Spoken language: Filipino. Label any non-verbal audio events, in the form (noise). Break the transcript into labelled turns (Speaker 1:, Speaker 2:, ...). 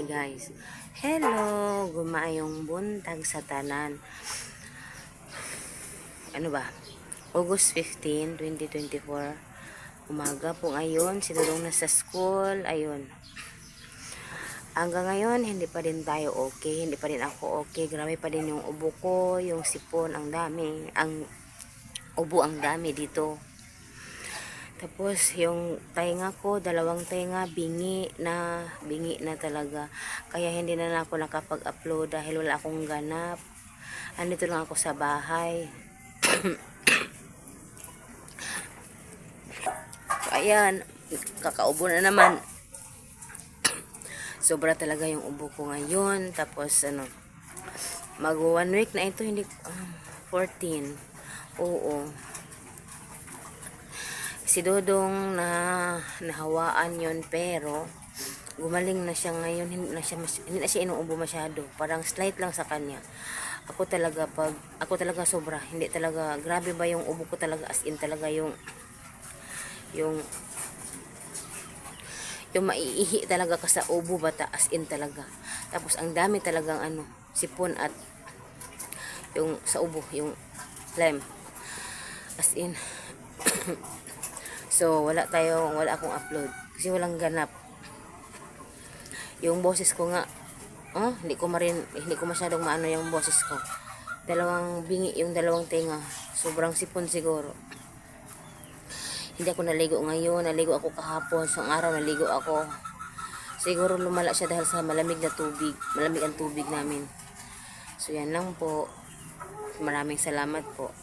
Speaker 1: Hi guys. Hello, gumayong buntag sa tanan. Ano ba? August 15, 2024. Umaga po ngayon, sinulong na sa school. Ayun. Hanggang ngayon, hindi pa din tayo okay. Hindi pa din ako okay. Grabe pa din yung ubo ko, yung sipon, ang dami. Ang ubo ang dami dito. Tapos yung tainga ko, dalawang tainga, bingi na, bingi na talaga. Kaya hindi na, ako nakapag-upload dahil wala akong ganap. Andito lang ako sa bahay. so, (coughs) ayan, kakaubo na naman. (coughs) Sobra talaga yung ubo ko ngayon. Tapos ano, mag one week na ito, hindi, ah, 14. Oo si Dodong na nahawaan yon pero gumaling na siya ngayon. Hindi na siya hindi na siya inuubo masyado. Parang slight lang sa kanya. Ako talaga pag ako talaga sobra. Hindi talaga grabe ba yung ubo ko talaga? As in talaga yung yung yung maiihi talaga ka sa ubo bata. As in talaga. Tapos ang dami talagang ano sipon at yung sa ubo yung phlegm as in So, wala tayo, wala akong upload. Kasi walang ganap. Yung boses ko nga, oh, hindi ko marin, hindi ko masyadong maano yung boses ko. Dalawang bingi, yung dalawang tenga. Sobrang sipon siguro. Hindi ako naligo ngayon, naligo ako kahapon. So, ang araw naligo ako. Siguro lumala siya dahil sa malamig na tubig. Malamig ang tubig namin. So, yan lang po. Maraming salamat po.